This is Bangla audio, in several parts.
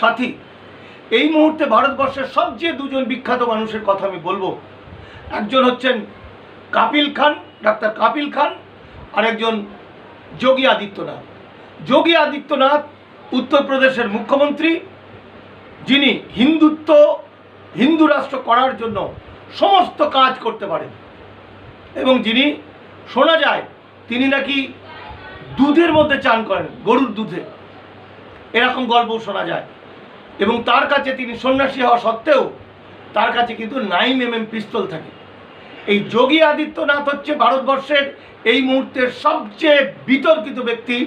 সাথী, এই মুহূর্তে ভারতবর্ষের সবচেয়ে দুজন বিখ্যাত মানুষের কথা আমি বলব। একজন হচ্ছেন কাপিল খান, ডাক্তার কাপিল খান আর একজন যোগী আদিত্যনাথ। যোগী আদিত্যনাথ উত্তরপ্রদেশের মুখ্যমন্ত্রী, যিনি হিন্দুত্ব, হিন্দু রাষ্ট্র করার জন্য সমস্ত কাজ করতে পারেন। এবং যিনি, শোনা যায়, তিনি নাকি দুধের মধ্যে চান করেন, গরুর দুধে। এরকম গল্পও শোনা যায়। এবং তার কাছে তিনি সন্ন্যাসী হওয়া সত্ত্বেও তার কাছে কিন্তু নাইন এম এম পিস্তল থাকে। এই যোগী আদিত্যনাথ হচ্ছে ভারতবর্ষের এই মুহূর্তের সবচেয়ে বিতর্কিত ব্যক্তি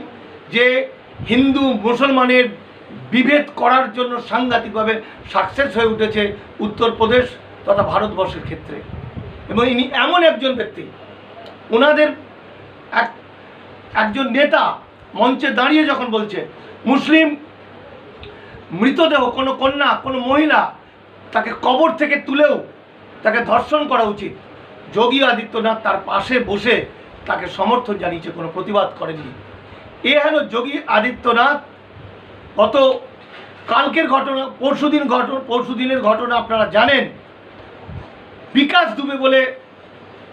যে হিন্দু মুসলমানের বিভেদ করার জন্য সাংঘাতিকভাবে সাকসেস হয়ে উঠেছে উত্তরপ্রদেশ তথা ভারতবর্ষের ক্ষেত্রে। এবং ইনি এমন একজন ব্যক্তি ওনাদের এক, একজন নেতা মঞ্চে দাঁড়িয়ে যখন বলছে, মুসলিম মৃতদেহ, কোনো কন্যা, কোনো মহিলা তাকে কবর থেকে তুলেও তাকে ধর্ষণ করা উচিত। যোগী আদিত্যনাথ তার পাশে বসে তাকে সমর্থন জানিয়েছে, কোনো প্রতিবাদ করেননি। এ হলো যোগী আদিত্যনাথ। গত কালকের ঘটনা, পরশুদিন ঘটনা পরশুদিনের ঘটনা আপনারা জানেন। বিকাশ দুবে বলে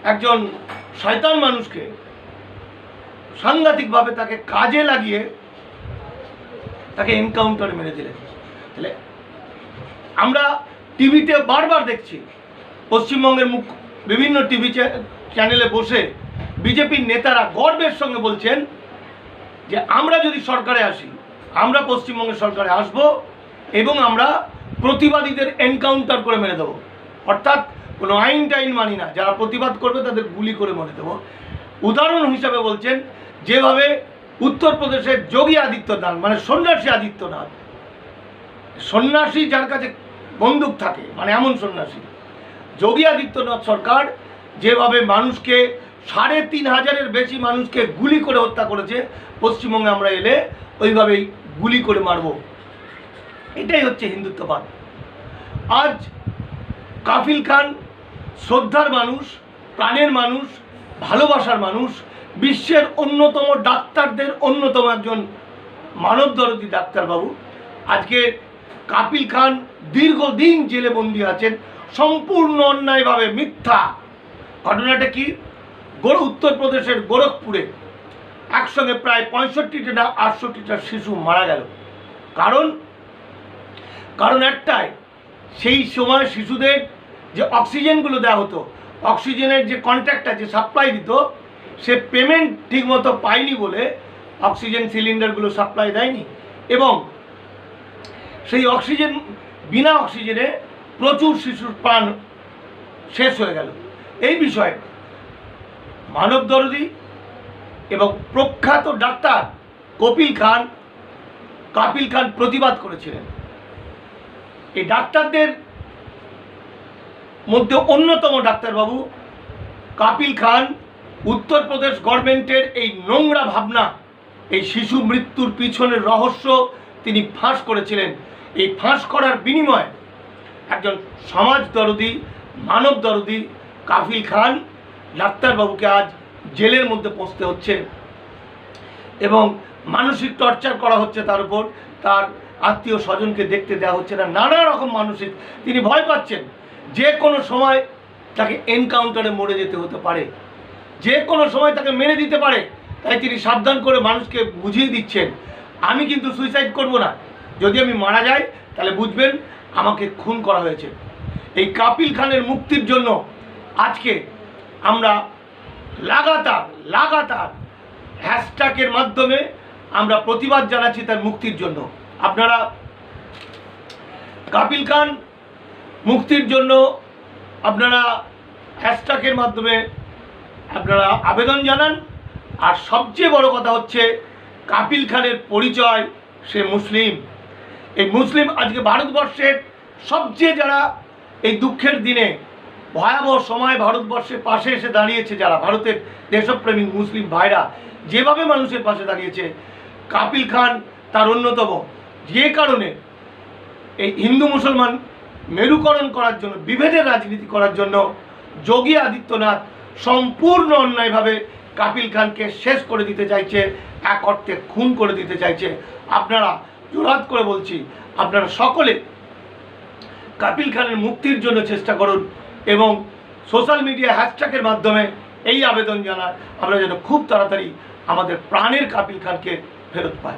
একজন শয়তান মানুষকে সাংঘাতিকভাবে তাকে কাজে লাগিয়ে তাকে এনকাউন্টারে মেরে দিলেন। তাহলে আমরা টিভিতে বারবার দেখছি, পশ্চিমবঙ্গের মুখ, বিভিন্ন টিভি চ্যানেলে বসে বিজেপির নেতারা গর্বের সঙ্গে বলছেন যে আমরা যদি সরকারে আসি, আমরা পশ্চিমবঙ্গের সরকারে আসব এবং আমরা প্রতিবাদীদের এনকাউন্টার করে মেরে দেবো। অর্থাৎ কোনো আইন টাইন মানি না, যারা প্রতিবাদ করবে তাদের গুলি করে মেরে দেবো। উদাহরণ হিসাবে বলছেন, যেভাবে উত্তরপ্রদেশের যোগী আদিত্যনাথ মানে সন্ন্যাসী আদিত্যনাথ সন্ন্যাসী যার কাছে বন্দুক থাকে মানে এমন সন্ন্যাসী। যোগী আদিত্যনাথ সরকার যেভাবে মানুষকে, সাড়ে তিন হাজারের বেশি মানুষকে গুলি করে হত্যা করেছে, পশ্চিমবঙ্গে আমরা এলে ওইভাবেই গুলি করে মারব। এটাই হচ্ছে হিন্দুত্ববাদ। আজ কাফিল খান শ্রদ্ধার মানুষ, প্রাণের মানুষ, ভালোবাসার মানুষ, বিশ্বের অন্যতম ডাক্তারদের অন্যতম একজন মানবদরদী ডাক্তারবাবু। আজকে কাপিল খান দীর্ঘদিন জেলে বন্দি আছেন। সম্পূর্ণ অন্যায়ভাবে মিথ্যা। ঘটনাটা কি? গোর উত্তরপ্রদেশের গোরখপুরে একসঙ্গে প্রায় পঁয়ষট্টিটা না আটষট্টিটা শিশু মারা গেল। কারণ? কারণ একটাই, সেই সময় শিশুদের যে অক্সিজেনগুলো দেওয়া হতো, অক্সিজেনের যে কন্ট্রাক্টটা, যে সাপ্লাই দিত, সে পেমেন্ট ঠিকমতো পায়নি বলে অক্সিজেন সিলিন্ডারগুলো সাপ্লাই দেয়নি। এবং সেই অক্সিজেন, বিনা অক্সিজেনে প্রচুর শিশুর প্রাণ শেষ হয়ে গেল। এই বিষয়ে মানব দরদি এবং প্রখ্যাত ডাক্তার কপিল খান, কাপিল খান প্রতিবাদ করেছিলেন। এই ডাক্তারদের মধ্যে অন্যতম ডাক্তারবাবু কাপিল খান, উত্তরপ্রদেশ গভর্নমেন্টের এই নোংরা ভাবনা, এই শিশু মৃত্যুর পিছনের রহস্য তিনি ফাঁস করেছিলেন। এই ফাঁস করার বিনিময়ে একজন সমাজ দরদি, মানব দরদি, কাফিল খান ডাক্তারবাবুকে আজ জেলের মধ্যে পৌঁছতে হচ্ছে এবং মানসিক টর্চার করা হচ্ছে তার উপর। তার আত্মীয় স্বজনকে দেখতে দেওয়া হচ্ছে না। নানা রকম মানসিক, তিনি ভয় পাচ্ছেন যে কোনো সময় তাকে এনকাউন্টারে মরে যেতে হতে পারে। যে কোনো সময় তাকে মেরে দিতে পারে। তাই তিনি সাবধান করে মানুষকে বুঝিয়ে দিচ্ছেন, আমি কিন্তু সুইসাইড করব না। যদি আমি মারা যাই, তাহলে বুঝবেন আমাকে খুন করা হয়েছে। এই কাপিল খানের মুক্তির জন্য আজকে আমরা লাগাতার লাগাতার হ্যাশট্যাগের মাধ্যমে আমরা প্রতিবাদ জানাচ্ছি তার মুক্তির জন্য। আপনারা কাপিল খান মুক্তির জন্য আপনারা হ্যাশট্যাগের মাধ্যমে আপনারা আবেদন জানান। আর সবচেয়ে বড় কথা হচ্ছে, কাপিল খানের পরিচয় সে মুসলিম। এই মুসলিম আজকে ভারতবর্ষের সবচেয়ে যারা এই দুঃখের দিনে ভয়াবহ সময় ভারতবর্ষের পাশে এসে দাঁড়িয়েছে, যারা ভারতের দেশপ্রেমিক মুসলিম ভাইরা, যেভাবে মানুষের পাশে দাঁড়িয়েছে, কাপিল খান তার অন্যতম। যে কারণে এই হিন্দু মুসলমান মেরুকরণ করার জন্য, বিভেদের রাজনীতি করার জন্য যোগী আদিত্যনাথ সম্পূর্ণ অন্যায়ভাবে কাপিল খানকে শেষ করে দিতে চাইছে, এক অর্থে খুন করে দিতে চাইছে। আপনারা জোরাত করে বলছি, আপনারা সকলে কাপিল খানের মুক্তির জন্য চেষ্টা করুন এবং সোশ্যাল মিডিয়া হ্যাশট্যাগের মাধ্যমে এই আবেদন জানায়। আমরা যেন খুব তাড়াতাড়ি আমাদের প্রাণের কাপিল খানকে ফেরত পাই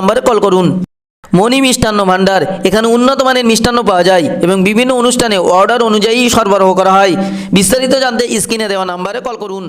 নম্বরে কল করুন। মণি মিষ্টান্ন ভাণ্ডার, এখানে উন্নত মানের মিষ্টান্ন পাওয়া যায় এবং বিভিন্ন অনুষ্ঠানে অর্ডার অনুযায়ী সরবরাহ করা হয়। বিস্তারিত জানতে স্ক্রিনে দেওয়া নাম্বারে কল করুন।